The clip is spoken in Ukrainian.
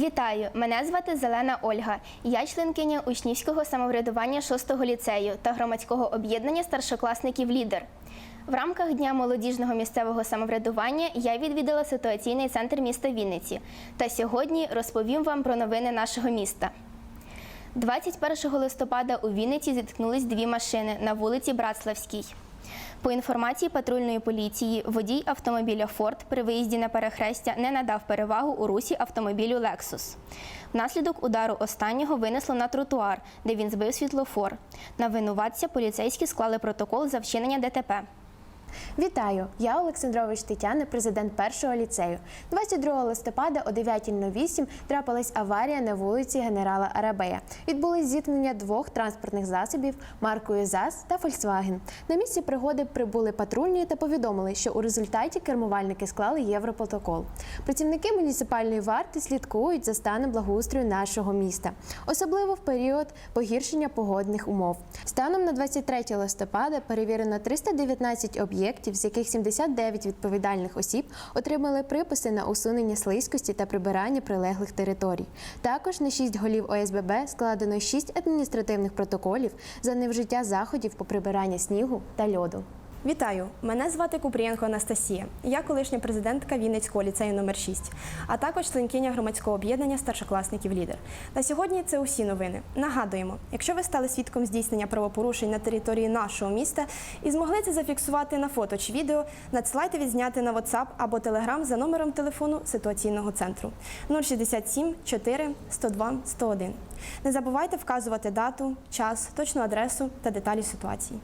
Вітаю! Мене звати Зелена Ольга. Я членкиня учнівського самоврядування 6-го ліцею та громадського об'єднання старшокласників Лідер. В рамках Дня молодіжного місцевого самоврядування я відвідала ситуаційний центр міста Вінниці та сьогодні розповім вам про новини нашого міста. 21 листопада у Вінниці зіткнулись дві машини на вулиці Братславській. По інформації патрульної поліції, водій автомобіля Форд при виїзді на перехрестя не надав перевагу у русі автомобілю Lexus. Внаслідок удару останнього винесло на тротуар, де він збив світлофор. На винуватця поліцейські склали протокол за вчинення ДТП. Вітаю! Я Олександрович Тетяна, президент першого ліцею. 22 листопада о 9.08 трапилась аварія на вулиці генерала Арабея. Відбулись зіткнення двох транспортних засобів маркою ЗАЗ та Фольксваген. На місці пригоди прибули патрульні та повідомили, що у результаті кермувальники склали європротокол. Працівники муніципальної варти слідкують за станом благоустрою нашого міста, особливо в період погіршення погодних умов. Станом на 23 листопада перевірено 319 об'єктів, з яких 79 відповідальних осіб отримали приписи на усунення слизькості та прибирання прилеглих територій. Також на 6 голів ОСББ складено 6 адміністративних протоколів за невжиття заходів по прибиранню снігу та льоду. Вітаю! Мене звати Купрієнко Анастасія. Я колишня президентка Вінницького ліцею номер 6 а також членкиня громадського об'єднання старшокласників Лідер. На сьогодні це усі новини. Нагадуємо, якщо ви стали свідком здійснення правопорушень на території нашого міста і змогли це зафіксувати на фото чи відео, надсилайте відзняти на WhatsApp або Telegram за номером телефону ситуаційного центру 067 4 102 101. Не забувайте вказувати дату, час, точну адресу та деталі ситуації.